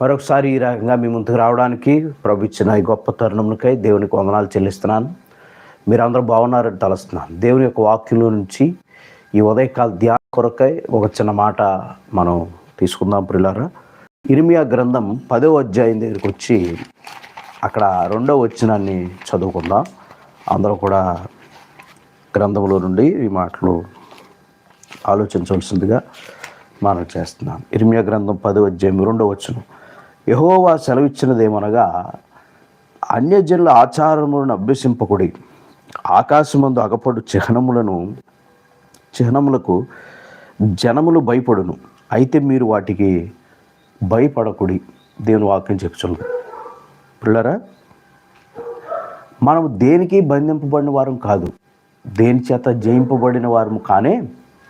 మరొకసారి ఈ రకంగా మీ ముందుకు రావడానికి ప్రభు ఇచ్చిన ఈ గొప్ప తరుణములకై దేవునికి వందనాలు చెల్లిస్తున్నాను. మీరందరూ బాగున్నారని తలుస్తున్నాను. దేవుని యొక్క వాక్యంలో నుంచి ఈ ఉదయకాల ధ్యాన కొరకై ఒక చిన్న మాట మనం తీసుకుందాం ప్రిలారా. ఇరిమియా గ్రంథం పదో అధ్యాయం దగ్గరికి వచ్చి అక్కడ రెండో వచ్చినాన్ని చదువుకుందాం. అందరూ కూడా గ్రంథంలో నుండి ఈ మాటలు ఆలోచించవలసిందిగా మనం చేస్తున్నాం ఇరిమియా గ్రంథం పదో అధ్యాయం రెండో వచ్చును యహోవా సెలవిచ్చినదేమనగా అన్యజనుల ఆచారములను అభ్యసింపకుడి ఆకాశమందు అగపడు చిహ్నములను చిహ్నములకు జనములు భయపడును. అయితే మీరు వాటికి భయపడకుడి దేవుని వాక్యం చెప్పుచున్నది పిల్లరా మనం దేనికి బంధింపబడిన వారం కాదు. దేని చేత జయింపబడిన వారము కానే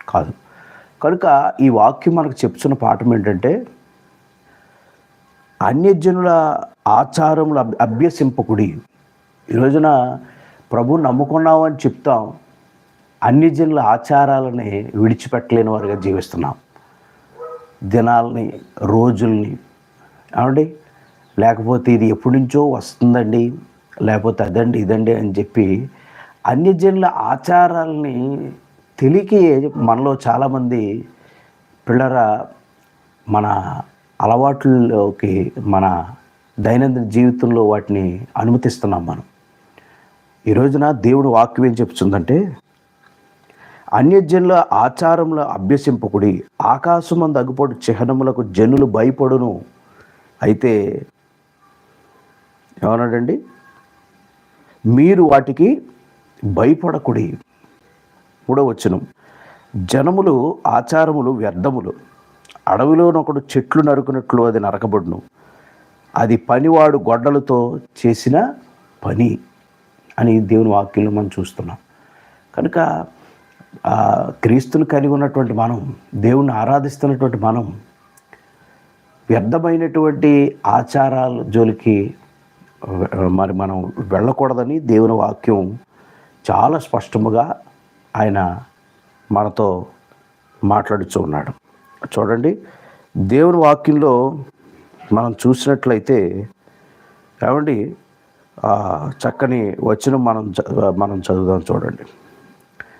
కాదు. కనుక ఈ వాక్యం మనకు చెప్తున్న పాఠం ఏంటంటే అన్యజనుల ఆచారములు అభ్యసింపకుడి. ఈ రోజున ప్రభు నమ్ముకున్నావు అని చెప్తాం. అన్యజనుల ఆచారాలని విడిచిపెట్టలేని వారుగా జీవిస్తున్నాం. దినాలని రోజుల్ని ఏమండి? లేకపోతే ఇది ఎప్పటి నుంచో వస్తుందండి లేకపోతే అదండి ఇదండి అని చెప్పి అన్యజనుల ఆచారాలని తెలియక మనలో చాలామంది పిల్లర మన అలవాట్లలోకి మన దైనందిన జీవితంలో వాటిని అనుమతిస్తున్నాం మనం. ఈ రోజున దేవుడు వాక్యం ఏం చెప్తుందంటే అన్యజనుల ఆచారముల అభ్యసింపకుడి ఆకాశమందు అగుపడు చిహ్నములకు జనులు భయపడును. అయితే ఏమన్నాడండి? మీరు వాటికి భయపడకుడి. కూడా వచ్చును జనములు ఆచారములు వ్యర్థములు. అడవిలోనొకడు చెట్లు నరుకున్నట్లు అది నరకబడును. అది పనివాడు గొడ్డలతో చేసిన పని అని దేవుని వాక్యంలో మనం చూస్తున్నాం. కనుక ఆ, క్రీస్తుని కలిగి ఉన్నటువంటి మనం దేవుణ్ణి ఆరాధిస్తున్నటువంటి మనం వ్యర్థమైనటువంటి ఆచారాల జోలికి మరి మనం వెళ్ళకూడదని దేవుని వాక్యం చాలా స్పష్టముగా ఆయన మనతో మాట్లాడుతూ ఉన్నాడు. చూడండి. దేవుని వాక్యంలో మనం చూసినట్లయితే ఏమండి? చక్కని వచ్చిన మనం మనం చదువుదాం చూడండి.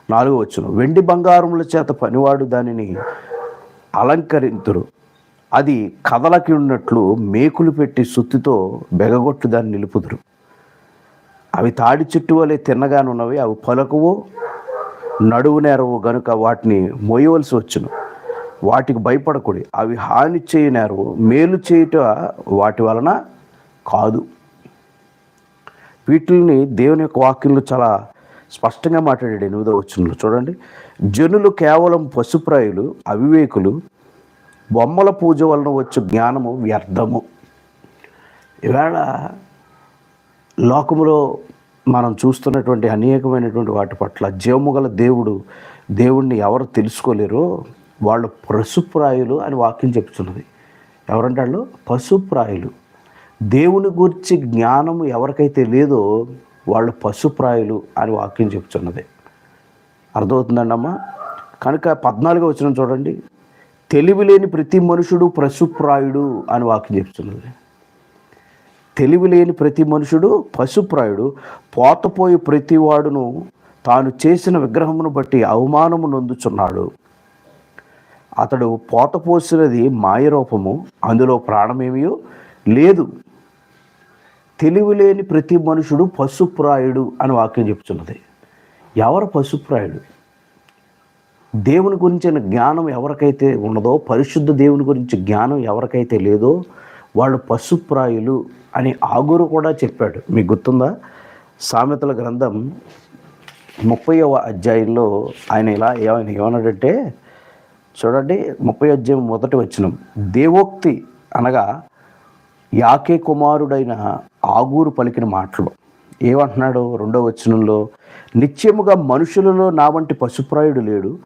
నాలుగో వచ్చును వెండి బంగారముల చేత పనివాడు దానిని అలంకరింతురు. అది కదలకి ఉన్నట్లు మేకులు పెట్టి సుత్తితో బెగగొట్టు దాన్ని నిలుపుదురు. అవి తాడి చెట్టు వలె తిన్నగానున్నవి అవి పలకవు నడువు నేరవు గనుక వాటిని మోయవలసి వచ్చును. వాటికి భయపడకూడి అవి హాని చేయనారు మేలు చేయుట వాటి వలన కాదు. వీటిని దేవుని యొక్క వాక్యంలో చాలా స్పష్టంగా మాట్లాడాడు ఎనిమిదో వచ్చినలో చూడండి. జనులు కేవలం పశుప్రాయులు అవివేకులు బొమ్మల పూజ వలన వచ్చు జ్ఞానము వ్యర్థము. ఈవేళ లోకములో మనం చూస్తున్నటువంటి అనేకమైనటువంటి వాటి పట్ల జీవము గల దేవుడు దేవుణ్ణి ఎవరు తెలుసుకోలేరో వాళ్ళు పశుప్రాయులు అని వాక్యం చెప్తున్నది. ఎవరంటే వాళ్ళు పశుప్రాయులు దేవుని గురించి జ్ఞానం ఎవరికైతే లేదో వాళ్ళు పశుప్రాయులు అని వాక్యం చెప్తున్నది. అర్థమవుతుందండమ్మా? కనుక పద్నాలుగో వచ్చిన చూడండి. తెలివి లేని ప్రతి మనుషుడు పశుప్రాయుడు అని వాక్యం చెప్తున్నది. తెలివి లేని ప్రతి మనుషుడు పశుప్రాయుడు పోతపోయి ప్రతి వాడును తాను చేసిన విగ్రహమును బట్టి అవమానము నొందుచున్నాడు. అతడు పోత పోసినది మాయరూపము అందులో ప్రాణమేమియో లేదు. తెలివి లేని ప్రతి మనుషుడు పశుప్రాయుడు అని వాక్యం చెప్తున్నది. ఎవరు పశుప్రాయుడు? దేవుని గురించిన జ్ఞానం ఎవరికైతే ఉన్నదో పరిశుద్ధ దేవుని గురించి జ్ఞానం ఎవరికైతే లేదో వాళ్ళు పశుప్రాయులు అని ఆగురు కూడా చెప్పాడు. మీకు గుర్తుందా? సామెతల గ్రంథం ముప్పైవ అధ్యాయంలో ఆయన ఇలా ఏమైనా ఏమన్నాడంటే చూడండి ముప్పై అధ్యాయం మొదటి వచ్చిన దేవోక్తి అనగా యాకే కుమారుడైన ఆగూరు పలికిన మాటలు. ఏమంటున్నాడు రెండో వచనంలో? నిత్యముగా మనుషులలో నా వంటి పశుప్రాయుడు లేడు.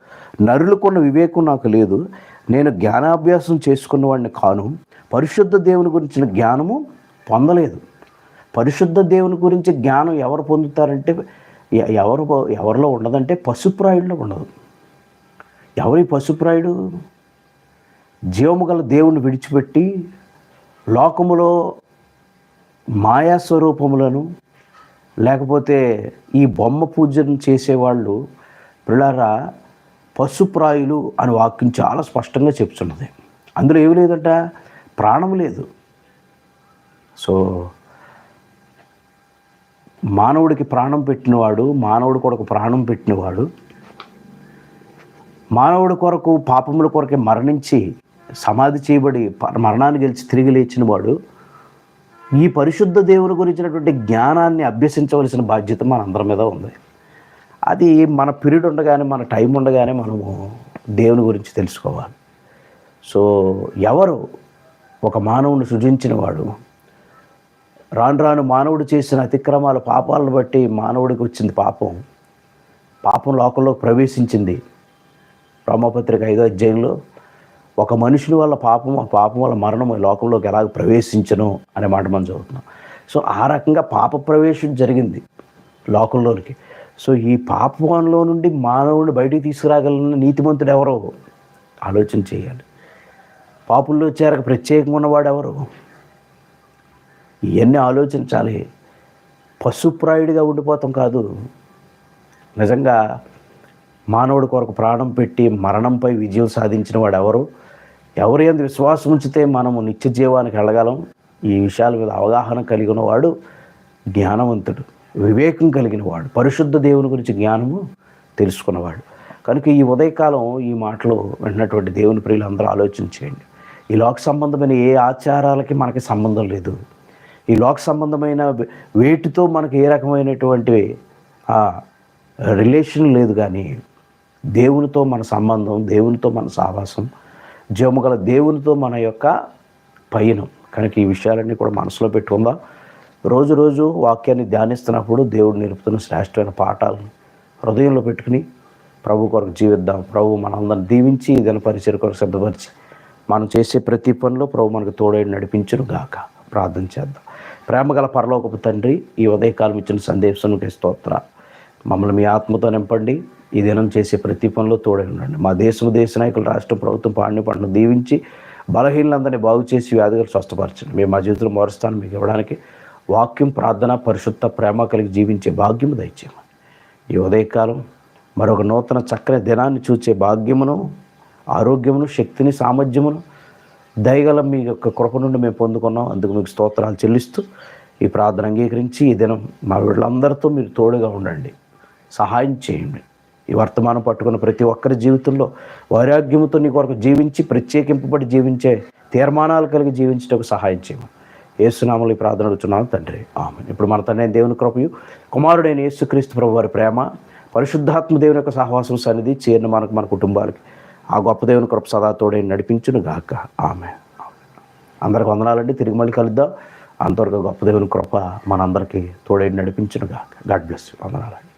నరులకున్న వివేకం నాకు లేదు. నేను జ్ఞానాభ్యాసం చేసుకున్న వాడిని కాను. పరిశుద్ధ దేవుని గురించిన జ్ఞానము పొందలేదు. పరిశుద్ధ దేవుని గురించి జ్ఞానం ఎవరు పొందుతారంటే ఎ- ఎవరు ఎవరిలో ఉండదంటే పశుప్రాయుల్లో ఉండదు. ఎవరి పశుప్రాయుడు? జీవము గల దేవుణ్ణి విడిచిపెట్టి లోకములో మాయా స్వరూపములను లేకపోతే ఈ బొమ్మ పూజను చేసేవాళ్ళు పిల్లరా పశుప్రాయులు అని వాక్యం చాలా స్పష్టంగా చెప్తున్నది. అందులో ఏమి లేదంట? ప్రాణం లేదు. సో మానవుడికి ప్రాణం పెట్టినవాడు మానవుడికి ఒక ప్రాణం పెట్టినవాడు మానవుడి కొరకు పాపముల కొరకే మరణించి సమాధి చేయబడి మరణాన్ని గెలిచి తిరిగి లేచిన వాడు ఈ పరిశుద్ధ దేవుని గురించినటువంటి జ్ఞానాన్ని అభ్యసించవలసిన బాధ్యత మన అందరి మీద ఉంది. అది మన పీరియడ్ ఉండగానే మన టైం ఉండగానే మనము దేవుని గురించి తెలుసుకోవాలి. సో ఎవరు ఒక మానవుని సృజించిన వాడు రాను రాను మానవుడు చేసిన అతిక్రమాల పాపాలను బట్టి మానవుడికి వచ్చింది పాపం పాపం లోకంలోకి ప్రవేశించింది రోమపత్రిక ఐదో అధ్యాయంలో ఒక మనుషుల వల్ల పాపం ఆ పాపం వల్ల మరణం ఈ లోకంలోకి ఎలాగ ప్రవేశించను అనే మాట మనం చదువుతున్నాం. సో ఆ రకంగా పాప ప్రవేశం జరిగింది లోకంలోనికి. సో ఈ పాపంలో నుండి మానవుడిని బయటికి తీసుకురాగలిగిన నీతిమంతుడు ఎవరో? ఆలోచన చేయాలి. పాపుల్లో చేరక ప్రత్యేకంగా ఉన్నవాడు ఎవరు? ఇవన్నీ ఆలోచించాలి. పశుప్రాయుడిగా ఉండిపోతాం కాదు. నిజంగా మానవుడి కొరకు ప్రాణం పెట్టి మరణంపై విజయం సాధించిన వాడు ఎవరు ఎవరి ఎందు విశ్వాసం ఉంచితే మనము నిత్య జీవానికి వెళ్ళగలం ఈ విషయాల మీద అవగాహన కలిగిన వాడు జ్ఞానవంతుడు వివేకం కలిగిన వాడు పరిశుద్ధ దేవుని గురించి జ్ఞానము తెలుసుకున్నవాడు. కనుక ఈ ఉదయకాలం ఈ మాటలు విన్నటువంటి దేవుని ప్రియులు అందరూ ఆలోచన చేయండి. ఈ లోక సంబంధమైన ఏ ఆచారాలకి మనకి సంబంధం లేదు. ఈ లోక సంబంధమైన వేటితో మనకి ఏ రకమైనటువంటి రిలేషన్ లేదు కానీ దేవునితో మన సంబంధం దేవునితో మన సావాసం జీవము గల దేవునితో మన యొక్క పయనం. కనుక ఈ విషయాలన్నీ కూడా మనసులో పెట్టుకుందాం. రోజు రోజు వాక్యాన్ని ధ్యానిస్తున్నప్పుడు దేవుడు నిలుపుతున్న శ్రేష్టమైన పాఠాలను హృదయంలో పెట్టుకుని ప్రభు కొరకు జీవిద్దాం. ప్రభు మనందరం దీవించి ఇదైనా పరిచయ కొరకు సిద్ధపరిచి మనం చేసే ప్రతి పనిలో ప్రభు మనకు తోడై నడిపించును గాక. ప్రార్థన చేద్దాం. ప్రేమగల పరలోకపు తండ్రి ఈ ఉదయకాలం ఇచ్చిన సందేశానికి స్తోత్ర. మమ్మల్ని మీ ఆత్మతో నింపండి. ఈ దినం చేసే ప్రతి పనిలో తోడై ఉండండి. మా దేశం దేశ నాయకులు రాష్ట్ర ప్రభుత్వం పాడిని పంటను దీవించి బలహీనలందరినీ బాగు చేసి వ్యాధులు స్వస్థపరచండి. మేము మా జీవితంలో మారుస్తాను మీకు ఇవ్వడానికి వాక్యం ప్రార్థన పరిశుద్ధ ప్రేమ కలిగి జీవించే భాగ్యము దయచేయమని. ఈ ఉదయకాలం మరొక నూతన చక్కని దినాన్ని చూచే భాగ్యమును ఆరోగ్యమును శక్తిని సామర్థ్యమును దయగల మీ యొక్క కృప నుండి మేము పొందుకున్నాం. అందుకు మీకు స్తోత్రాలు చెల్లిస్తూ ఈ ప్రార్థన అంగీకరించి ఈ దినం మా వీళ్ళందరితో మీరు తోడుగా ఉండండి. సహాయం చేయండి. ఈ వర్తమానం పట్టుకున్న ప్రతి ఒక్కరి జీవితంలో వైరాగ్యముతో నీ కొరకు జీవించి ప్రత్యేకింపబడి జీవించే తీర్మానాలు కలిగి జీవించటకు సహాయం చేయమని ఏసునామలు ఈ ప్రార్థన అడుగుతున్నాను తండ్రి. ఆమె ఇప్పుడు మన తండ్రి దేవుని కృపయు కుమారుడైన యేసుక్రీస్తు ప్రభు వారి ప్రేమ పరిశుద్ధాత్మ దేవుని యొక్క సహవాసం సన్నిధి చేరిన మనకు మన కుటుంబాలకి ఆ గొప్ప దేవుని కృప సదా తోడై నడిపించును గాక. ఆమె అందరికి వందనాలండి. తిరిగి మళ్ళీ కలుద్దాం. అంతవరకు గొప్ప దేవుని కృప మనందరికీ తోడై నడిపించును గాక. గాడ్ బ్లెస్ వందనాలండి.